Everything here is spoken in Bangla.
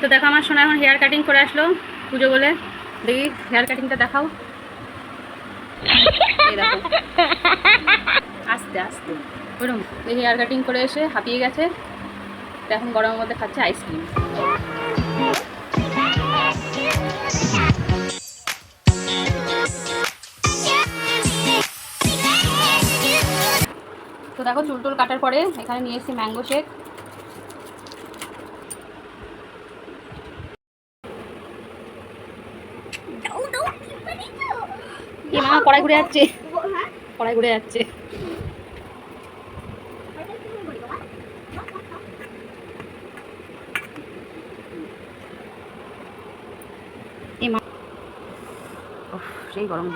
তো দেখো আমার সোনা এখন হেয়ার কাটিং করে আসলো পুজো বলে। দেখি হেয়ার কাটিংটা দেখাও। আস্তে আস্তে। এই হেয়ার কাটিং করে এসে হাঁপিয়ে গেছে। এখন গরমের মধ্যে খাচ্ছে আইসক্রিম তো দেখো চুল টুল কাটার পরে এখানে নিয়ে এসেছি ম্যাঙ্গো শেক। কড়াই ঘুরে যাচ্ছে। কড়াই ঘুরে যাচ্ছে। গরম।